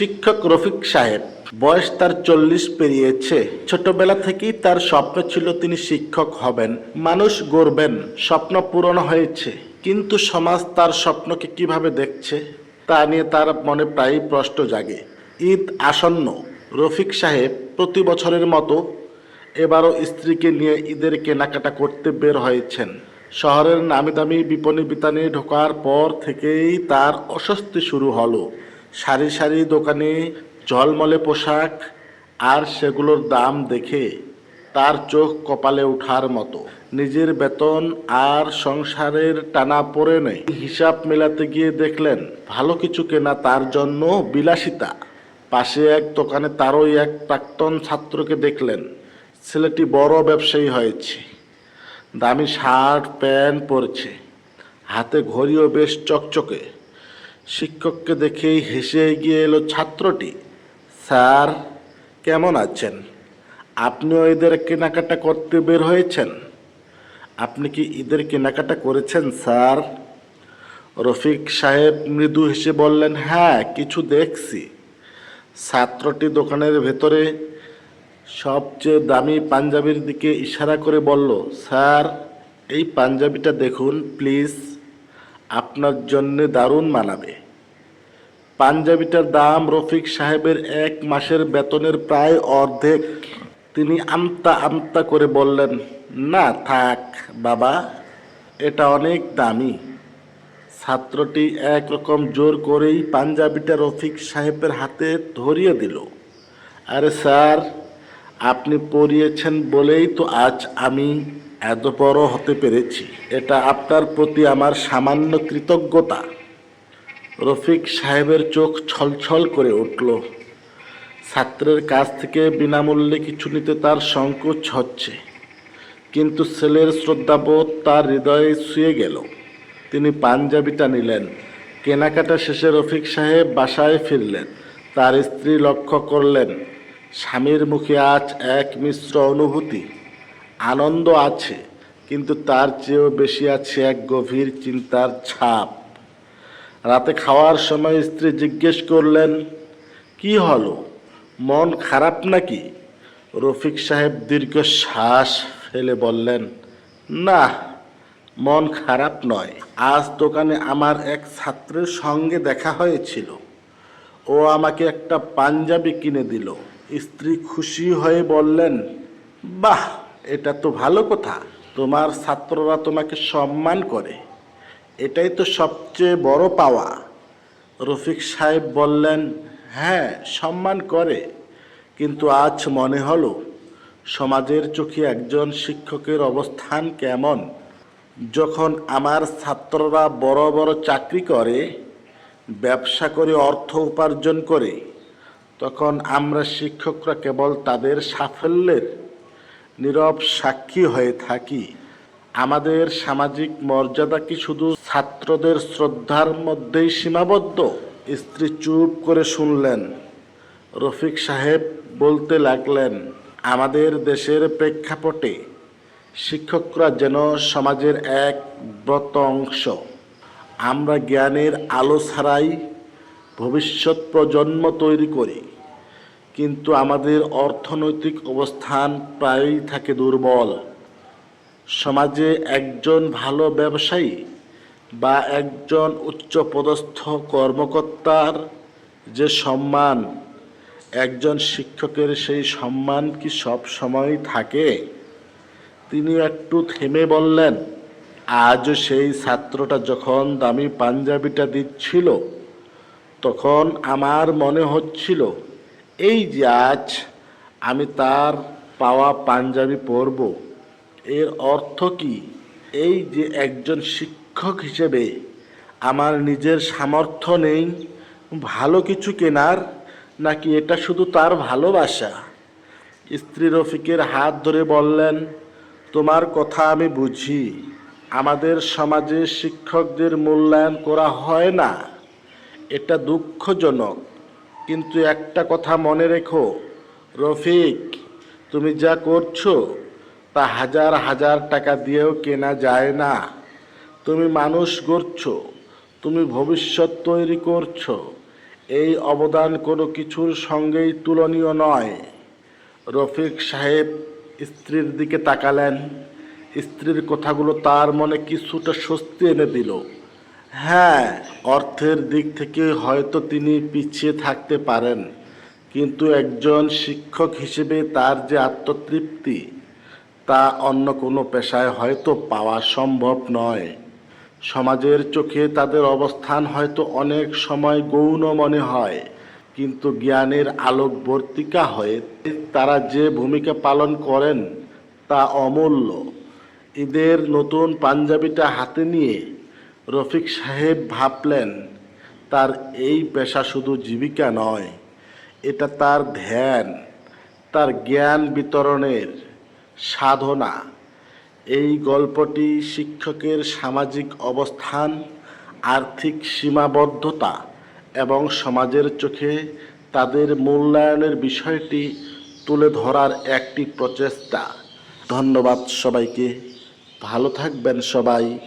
শিক্ষক রফিক সাহেব। বয়স তার চল্লিশ পেরিয়েছে। ছোটবেলা থেকেই তার স্বপ্ন ছিল তিনি শিক্ষক হবেন। মানুষ গড়বেন, স্বপ্ন পূরণ হয়েছে। কিন্তু সমাজ তার স্বপ্নকে কীভাবে দেখছে, তা নিয়ে তার মনে প্রায়ই প্রশ্ন জাগে। ঈদ আসন্ন। রফিক সাহেব প্রতি বছরের মতো এবারও স্ত্রীকে নিয়ে ঈদের কেনাকাটা করতে বের হয়েছেন। শহরের নামি দামি বিপণী বিতানে ঢোকার পর থেকেই তার অস্বস্তি শুরু হলো। সারি সারি দোকানে ঝলমলে পোশাক, আর সেগুলোর দাম দেখে তার চোখ কপালে ওঠার মতো। নিজের বেতন আর সংসারের টানা পড়ে নেই। হিসাব মেলাতে গিয়ে দেখলেন, ভালো কিছু কেনা তার জন্য বিলাসিতা। পাশে এক দোকানে তারই এক প্রাক্তন ছাত্রকে দেখলেন, ছেলেটি বড় ব্যবসায়ী হয়েছে। দামি শার্ট, প্যান্ট পরেছে। হাতে ঘড়িও বেশ চকচকে। শিক্ষককে দেখেই হেসে এগিয়ে এলো ছাত্রটি। স্যার, কেমন আছেন? আপনিও ঈদের কেনাকাটা করতে বের হয়েছেন? আপনি কি ঈদের কেনাকাটা করেছেন, স্যার? রফিক সাহেব মৃদু হেসে বললেন হ্যাঁ কিছু দেখছি। ছাত্রটি দোকানের ভেতরে সবচেয়ে দামি পাঞ্জাবির দিকে ইশারা করে বলল, স্যার, এই পাঞ্জাবিটা দেখুন, প্লিজ। আপনার জন্যে দারুণ মানাবে। পাঞ্জাবিটার দাম রফিক সাহেবের এক মাসের বেতনের প্রায় অর্ধেক। তিনি আমতা আমতা করে বললেন, না থাক বাবা, এটা অনেক দামি। ছাত্রটি একরকম জোর করেই পাঞ্জাবিটা রফিক সাহেবের হাতে ধরিয়ে দিল। আরে স্যার, আপনি পড়িয়েছেন বলেই তো আজ আমি এত বড় হতে পেরেছি, এটা আপনার প্রতি আমার সামান্য কৃতজ্ঞতা। রফিক সাহেবের চোখ ছলছল করে উঠল। ছাত্রের কাছ থেকে বিনামূল্যে কিছু নিতে তার সংকোচ হচ্ছে, কিন্তু ছেলের শ্রদ্ধাবোধ তার হৃদয়ে শুয়ে গেল। তিনি পাঞ্জাবিটা নিলেন। কেনাকাটা শেষে রফিক সাহেব বাসায় ফিরলেন। তার স্ত্রী লক্ষ্য করলেন, স্বামীর মুখে আজ এক মিশ্র অনুভূতি। আনন্দ আছে, কিন্তু তার চেয়েও বেশি আছে এক গভীর চিন্তার ছাপ। রাতে খাওয়ার সময় স্ত্রী জিজ্ঞেস করলেন, কি হলো? মন খারাপ নাকি? রফিক সাহেব দীর্ঘ শ্বাস ফেলে বললেন, না, মন খারাপ নয়। আজ দোকানে আমার এক ছাত্রের সঙ্গে দেখা হয়েছিল। ও আমাকে একটা পাঞ্জাবি কিনে দিল। স্ত্রী খুশি হয়ে বললেন, বাহ এটা তো ভালো কথা। তোমার ছাত্ররা তোমাকে সম্মান করে। এটাই তো সবচেয়ে বড় পাওয়া। রফিক সাহেব বললেন হ্যাঁ সম্মান করে। কিন্তু আজ মনে হলো, সমাজের চোখে একজন শিক্ষকের অবস্থান কেমন? যখন আমার ছাত্ররা বড় বড় চাকরি করে, ব্যবসা করে, অর্থ উপার্জন করে, তখন আমরা শিক্ষকরা কেবল তাদের সাফল্যের নীরব সাক্ষী হয়ে থাকি। আমাদের সামাজিক মর্যাদা কি শুধু ছাত্রদের শ্রদ্ধার মধ্যেই সীমাবদ্ধ? স্ত্রী চুপ করে শুনলেন। রফিক সাহেব বলতে লাগলেন, আমাদের দেশের প্রেক্ষাপটে শিক্ষকরা যেন সমাজের এক ব্রত অংশ। আমরা জ্ঞানের আলো ছাড়াই ভবিষ্যৎ প্রজন্ম তৈরি করি। কিন্তু আমাদের অর্থনৈতিক অবস্থান প্রায়ই থাকে দুর্বল। সমাজে একজন ভালো ব্যবসায়ী বা একজন উচ্চপদস্থ কর্মকর্তার যে সম্মান, একজন শিক্ষকের সেই সম্মান কি সব সময় থাকে? তিনি একটু থেমে বললেন, আজ সেই ছাত্রটা যখন দামি পাঞ্জাবিটা দিচ্ছিল, তখন আমার মনে হচ্ছিল এই যে আজ আমি তার পাওয়া পাঞ্জাবি পরব, এর অর্থ কি? এই যে একজন শিক্ষক হিসেবে আমার নিজের সামর্থ্য নেই, ভালো কিছু কেনার, নাকি এটা শুধু তার ভালোবাসা? স্ত্রী রফিকের হাত ধরে বললেন, তোমার কথা আমি বুঝি। আমাদের সমাজে শিক্ষকদের মূল্যায়ন করা হয় না। এটা দুঃখজনক। কিন্তু একটা কথা মনে রেখো, রফিক, তুমি যা করছ তা হাজার হাজার টাকা দিয়েও কেনা যায় না। তুমি মানুষ গড়ছো, তুমি ভবিষ্যৎ তৈরি করছ, এই অবদান কোনো কিছুর সঙ্গেই তুলনীয় নয়। রফিক সাহেব স্ত্রীর দিকে তাকালেন, স্ত্রীর কথাগুলো তার মনে কিছুটা স্বস্তি এনে দিল। হ্যাঁ অর্থের দিক থেকে হয়তো তিনি পিছিয়ে থাকতে পারেন, কিন্তু একজন শিক্ষক হিসেবে তার যে আত্মতৃপ্তি, তা অন্য কোনো পেশায় হয়তো পাওয়া সম্ভব নয়। সমাজের চোখে তাদের অবস্থান হয়তো অনেক সময় গৌণ মনে হয়, কিন্তু জ্ঞানের আলোকবর্তিকা হয়ে তারা যে ভূমিকা পালন করেন তা অমূল্য। ঈদের নতুন পাঞ্জাবিটা হাতে নিয়ে রফিক সাহেব ভাবলেন, তার এই পেশা শুধু জীবিকা নয়, এটা তার ধ্যান, তার জ্ঞান বিতরণের সাধনা। এই গল্পটি শিক্ষকের সামাজিক অবস্থান, আর্থিক সীমাবদ্ধতা এবং সমাজের চোখে তাদের মূল্যায়নের বিষয়টি তুলে ধরার একটি প্রচেষ্টা। ধন্যবাদ সবাইকে। ভালো থাকবেন সবাই।